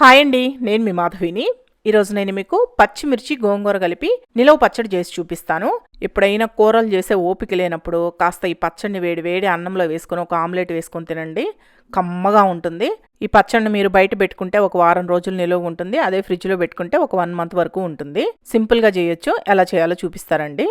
Hi అండి నేను మీ మాధవిని. ఈరోజు నేను మీకు పచ్చిమిర్చి గోంగూర కలిపి నిలవ పచ్చడి చేసి చూపిస్తాను. ఎప్పుడైనా కూరలు చేసే ఓపిక లేనప్పుడు కాస్త ఈ పచ్చడిని వేడి వేడి అన్నంలో వేసుకొని ఒక ఆమ్లెట్ వేసుకొని తినండి. కమ్మగా ఉంటుంది. ఈ పచ్చడిని మీరు బయట పెట్టుకుంటే ఒక వారం రోజులు నిలువ ఉంటుంది. అదే ఫ్రిడ్జ్లో పెట్టుకుంటే ఒక వన్ మంత్ వరకు ఉంటుంది. సింపుల్గా చేయొచ్చు. ఎలా చేయాలో చూపిస్తారండి.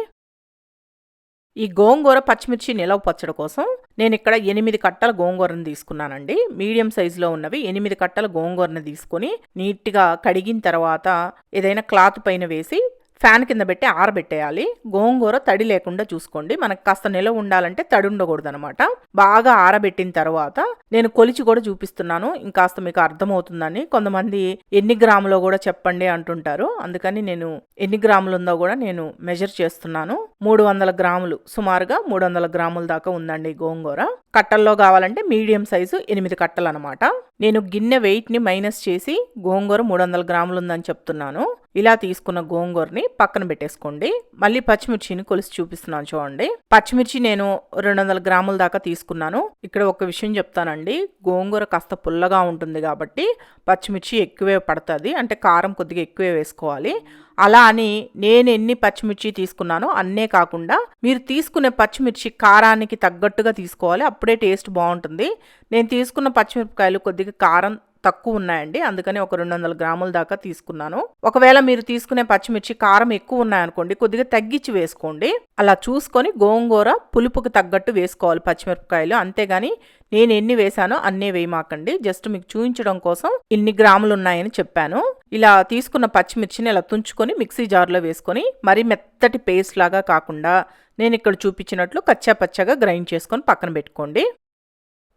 ఈ గోంగూర పచ్చిమిర్చి నిలవ పచ్చడి కోసం నేను ఇక్కడ ఎనిమిది కట్టల గోంగూరను తీసుకున్నానండి. మీడియం సైజులో ఉన్నవి ఎనిమిది కట్టల గోంగూరను తీసుకొని నీట్గా కడిగిన తర్వాత ఏదైనా క్లాత్ పైన వేసి ఫ్యాన్ కింద పెట్టి ఆరబెట్టేయాలి. గోంగూర తడి లేకుండా చూసుకోండి. మనకు కాస్త నిలవ ఉండాలంటే తడి ఉండకూడదు అనమాట బాగా ఆరబెట్టిన తర్వాత నేను కొలిచి కూడా చూపిస్తున్నాను. ఇంకాస్త మీకు అర్థమవుతుందని. కొంతమంది ఎన్ని గ్రాములో కూడా చెప్పండి అంటుంటారు. అందుకని నేను ఎన్ని గ్రాములు ఉందో కూడా నేను మెజర్ చేస్తున్నాను. మూడు వందల గ్రాములు. సుమారుగా మూడు వందల గ్రాముల దాకా ఉందండి గోంగూర. కట్టల్లో కావాలంటే మీడియం సైజు ఎనిమిది కట్టలు అనమాట నేను గిన్నె వెయిట్ని మైనస్ చేసి గోంగూర మూడు వందల గ్రాములు ఉందని చెప్తున్నాను. ఇలా తీసుకున్న గోంగూరని పక్కన పెట్టేసుకోండి. మళ్ళీ పచ్చిమిర్చిని కొలిసి చూపిస్తున్నాను చూడండి. పచ్చిమిర్చి నేను రెండు వందల గ్రాముల దాకా తీసుకున్నాను. ఇక్కడ ఒక విషయం చెప్తానండి. గోంగూర కాస్త పుల్లగా ఉంటుంది కాబట్టి పచ్చిమిర్చి ఎక్కువే పడుతుంది. అంటే కారం కొద్దిగా ఎక్కువే వేసుకోవాలి. అలా అని నేను ఎన్ని పచ్చిమిర్చి తీసుకున్నానో అన్నే కాకుండా మీరు తీసుకునే పచ్చిమిర్చి కారానికి తగ్గట్టుగా తీసుకోవాలి. అప్పుడే టేస్ట్ బాగుంటుంది. నేను తీసుకున్న పచ్చిమిరపకాయలు కొద్దిగా కారం తక్కువ ఉన్నాయండి అందుకని ఒక రెండు వందల గ్రాముల దాకా తీసుకున్నాను. ఒకవేళ మీరు తీసుకునే పచ్చిమిర్చి కారం ఎక్కువ ఉన్నాయనుకోండి కొద్దిగా తగ్గించి వేసుకోండి. అలా చూసుకొని గోంగూర పులుపుకు తగ్గట్టు వేసుకోవాలి పచ్చిమిరపకాయలు. అంతేగాని నేను ఎన్ని వేశానో అన్నీ వేయమాకండి. జస్ట్ మీకు చూపించడం కోసం ఇన్ని గ్రాములు ఉన్నాయని చెప్పాను. ఇలా తీసుకున్న పచ్చిమిర్చిని ఇలా తుంచుకొని మిక్సీ జార్లో వేసుకొని మరీ మెత్తటి పేస్ట్ లాగా కాకుండా నేను ఇక్కడ చూపించినట్లు కచ్చా పచ్చగా గ్రైండ్ చేసుకొని పక్కన పెట్టుకోండి.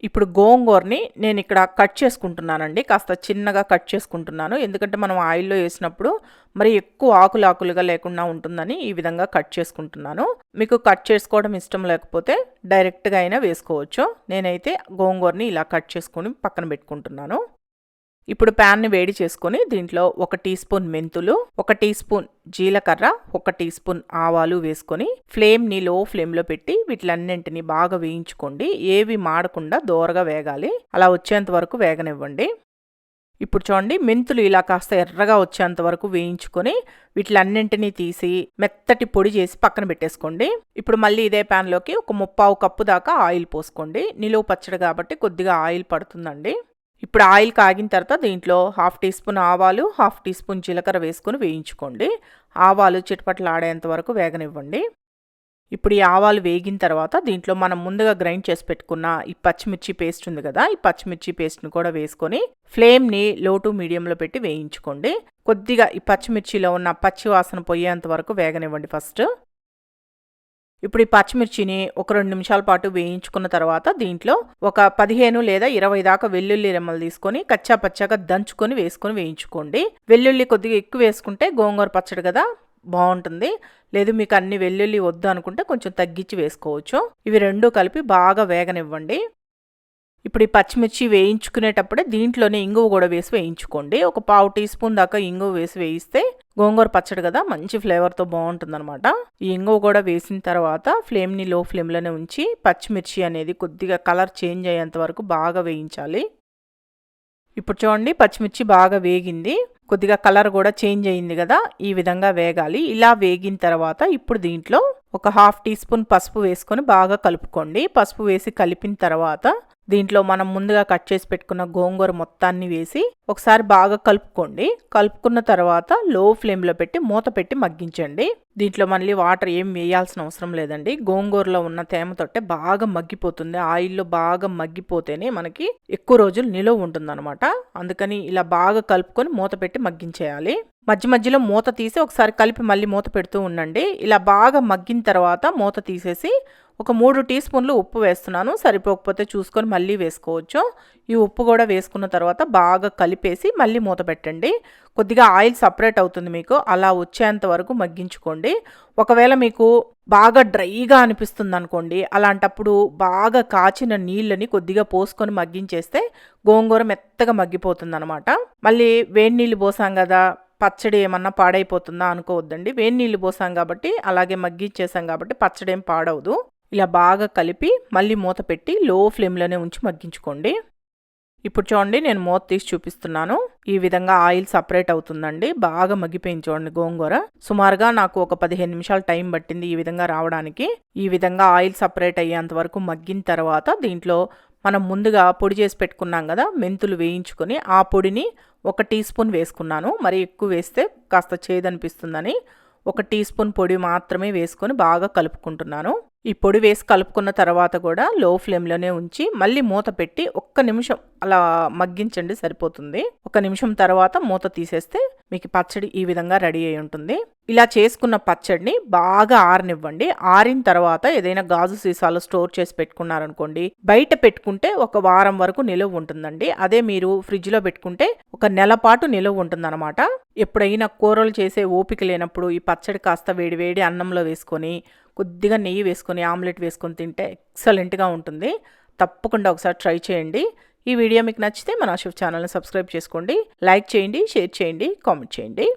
ఇప్పుడు గోంగూరని నేను ఇక్కడ కట్ చేసుకుంటున్నానండి. కాస్త చిన్నగా కట్ చేసుకుంటున్నాను. ఎందుకంటే మనం ఆయిల్లో వేసినప్పుడు మరి ఎక్కువ ఆకులు ఆకులుగా లేకుండా ఉంటుందని ఈ విధంగా కట్ చేసుకుంటున్నాను. మీకు కట్ చేసుకోవడం ఇష్టం లేకపోతే డైరెక్ట్గా అయినా వేసుకోవచ్చు. నేనైతే గోంగూరని ఇలా కట్ చేసుకొని పక్కన పెట్టుకుంటున్నాను. ఇప్పుడు ప్యాన్ని వేడి చేసుకొని దీంట్లో ఒక టీ స్పూన్ మెంతులు ఒక టీ స్పూన్ జీలకర్ర ఒక టీ స్పూన్ ఆవాలు వేసుకొని ఫ్లేమ్ని లో ఫ్లేమ్లో పెట్టి వీటిలన్నింటినీ బాగా వేయించుకోండి. ఏవి మాడకుండా దోరగా వేగాలి. అలా వచ్చేంత వరకు వేగనివ్వండి. ఇప్పుడు చూడండి మెంతులు ఇలా కాస్త ఎర్రగా వచ్చేంత వరకు వేయించుకొని వీటిలన్నింటినీ తీసి మెత్తటి పొడి చేసి పక్కన పెట్టేసుకోండి. ఇప్పుడు మళ్ళీ ఇదే ప్యాన్లోకి ఒక ముప్పావు కప్పు దాకా ఆయిల్ పోసుకోండి. నిలువ పచ్చడి కాబట్టి కొద్దిగా ఆయిల్ పడుతుందండి. ఇప్పుడు ఆయిల్ కాగిన తర్వాత దీంట్లో హాఫ్ టీ స్పూన్ ఆవాలు హాఫ్ టీ స్పూన్ జీలకర్ర వేసుకొని వేయించుకోండి. ఆవాలు చిటపట్లు ఆడేంత వరకు వేగనివ్వండి. ఇప్పుడు ఈ ఆవాలు వేగిన తర్వాత దీంట్లో మనం ముందుగా గ్రైండ్ చేసి పెట్టుకున్న ఈ పచ్చిమిర్చి పేస్ట్ ఉంది కదా ఈ పచ్చిమిర్చి పేస్ట్ని కూడా వేసుకొని ఫ్లేమ్ని లో టు మీడియంలో పెట్టి వేయించుకోండి. కొద్దిగా ఈ పచ్చిమిర్చిలో ఉన్న పచ్చి వాసన పోయేంత వరకు వేగనివ్వండి ఫస్ట్. ఇప్పుడు ఈ పచ్చిమిర్చిని ఒక రెండు నిమిషాల పాటు వేయించుకున్న తర్వాత దీంట్లో ఒక పదిహేను లేదా ఇరవై దాకా వెల్లుల్లి రెమ్మలు తీసుకొని కచ్చా పచ్చాగా దంచుకొని వేసుకొని వేయించుకోండి. వెల్లుల్లి కొద్దిగా ఎక్కువ వేసుకుంటే గోంగూర పచ్చడి కదా బాగుంటుంది. లేదు మీకు అన్ని వెల్లుల్లి వద్దు అనుకుంటే కొంచెం తగ్గించి వేసుకోవచ్చు. ఇవి రెండు కలిపి బాగా వేగనివ్వండి. ఇప్పుడు ఈ పచ్చిమిర్చి వేయించుకునేటప్పుడే దీంట్లోనే ఇంగువ కూడా వేసి వేయించుకోండి. ఒక పావు టీ స్పూన్ దాకా ఇంగువ వేసి వేయిస్తే గోంగూర పచ్చడి కదా మంచి ఫ్లేవర్తో బాగుంటుందన్నమాట. ఈ ఇంగువ కూడా వేసిన తర్వాత ఫ్లేమ్ని లో ఫ్లేమ్లోనే ఉంచి పచ్చిమిర్చి అనేది కొద్దిగా కలర్ చేంజ్ అయ్యేంత వరకు బాగా వేయించాలి. ఇప్పుడు చూడండి పచ్చిమిర్చి బాగా వేగింది. కొద్దిగా కలర్ కూడా చేంజ్ అయింది కదా ఈ విధంగా వేగాలి. ఇలా వేగిన తర్వాత ఇప్పుడు దీంట్లో ఒక హాఫ్ టీ స్పూన్ పసుపు వేసుకొని బాగా కలుపుకోండి. పసుపు వేసి కలిపిన తర్వాత దీంట్లో మనం ముందుగా కట్ చేసి పెట్టుకున్న గోంగూర మొత్తాన్ని వేసి ఒకసారి బాగా కలుపుకోండి. కలుపుకున్న తర్వాత లో ఫ్లేమ్లో పెట్టి మూత పెట్టి మగ్గించండి. దీంట్లో మళ్ళీ వాటర్ ఏం వేయాల్సిన అవసరం లేదండి. గోంగూరలో ఉన్న తేమతోటే బాగా మగ్గిపోతుంది. ఆయిల్లో బాగా మగ్గిపోతేనే మనకి ఎక్కువ రోజులు నిలువ ఉంటుందన్నమాట. అందుకని ఇలా బాగా కలుపుకొని మూత పెట్టి మగ్గించేయాలి. మధ్య మధ్యలో మూత తీసి ఒకసారి కలిపి మళ్ళీ మూత పెడుతూ ఉండండి. ఇలా బాగా మగ్గిన తర్వాత మూత తీసేసి ఒక మూడు టీ స్పూన్లు ఉప్పు వేస్తున్నాను. సరిపోకపోతే చూసుకొని మళ్ళీ వేసుకోవచ్చు. ఈ ఉప్పు కూడా వేసుకున్న తర్వాత బాగా కలిపేసి మళ్ళీ మూత పెట్టండి. కొద్దిగా ఆయిల్ సపరేట్ అవుతుంది మీకు. అలా వచ్చేంత వరకు మగ్గించుకోండి. ఒకవేళ మీకు బాగా డ్రైగా అనిపిస్తుంది అనుకోండి అలాంటప్పుడు బాగా కాచిన నీళ్ళని కొద్దిగా పోసుకొని మగ్గించేస్తే గోంగూర మెత్తగా మగ్గిపోతుంది అనమాట మళ్ళీ వేడి నీళ్ళు పోసాం కదా పచ్చడి ఏమన్నా పాడైపోతుందా అనుకోవద్దండి. వేడి నీళ్ళు పోసాం కాబట్టి అలాగే మగ్గిచ్చేసాం కాబట్టి పచ్చడి ఏం పాడవదు. ఇలా బాగా కలిపి మళ్ళీ మూత పెట్టి లో ఫ్లేమ్లోనే ఉంచి మగ్గించుకోండి. ఇప్పుడు చూడండి నేను మూత తీసి చూపిస్తున్నాను. ఈ విధంగా ఆయిల్ సపరేట్ అవుతుందండి. బాగా మగ్గిపోయింది చూడండి గోంగూర. సుమారుగా నాకు ఒక పదిహేను నిమిషాలు టైం పట్టింది ఈ విధంగా రావడానికి. ఈ విధంగా ఆయిల్ సపరేట్ అయ్యేంత వరకు మగ్గిన తర్వాత దీంట్లో మనం ముందుగా పొడి చేసి పెట్టుకున్నాం కదా మెంతులు వేయించుకొని ఆ పొడిని ఒక టీ స్పూన్ వేసుకున్నాను. మరి ఎక్కువ వేస్తే కాస్త చేదనిపిస్తుందని. ఒక టీ స్పూన్ పొడి మాత్రమే వేసుకొని బాగా కలుపుకుంటున్నాను. ఈ పొడి వేసి కలుపుకున్న తర్వాత కూడా లో ఫ్లేమ్లోనే ఉంచి మళ్ళీ మూత పెట్టి ఒక్క నిమిషం అలా మగ్గించండి సరిపోతుంది. ఒక నిమిషం తర్వాత మూత తీసేస్తే మీకు పచ్చడి ఈ విధంగా రెడీ అయి ఉంటుంది. ఇలా చేసుకున్న పచ్చడిని బాగా ఆరనివ్వండి. ఆరిన తర్వాత ఏదైనా గాజు సీసాలో స్టోర్ చేసి పెట్టుకున్నారనుకోండి బయట పెట్టుకుంటే ఒక వారం వరకు నిలువ ఉంటుందండి. అదే మీరు ఫ్రిడ్జ్లో పెట్టుకుంటే ఒక నెల పాటు నిలువ ఉంటుందన్నమాట. ఎప్పుడైనా కూరలు చేసే ఓపిక లేనప్పుడు ఈ పచ్చడి కాస్త వేడి వేడి అన్నంలో వేసుకొని కొద్దిగా నెయ్యి వేసుకొని ఆమ్లెట్ వేసుకొని తింటే ఎక్సలెంట్గా ఉంటుంది. తప్పకుండా ఒకసారి ట్రై చేయండి. ఈ వీడియో మీకు నచ్చితే మన షిఫ్ ఛానల్ని సబ్స్క్రైబ్ చేసుకోండి. లైక్ చేయండి షేర్ చేయండి కామెంట్ చేయండి.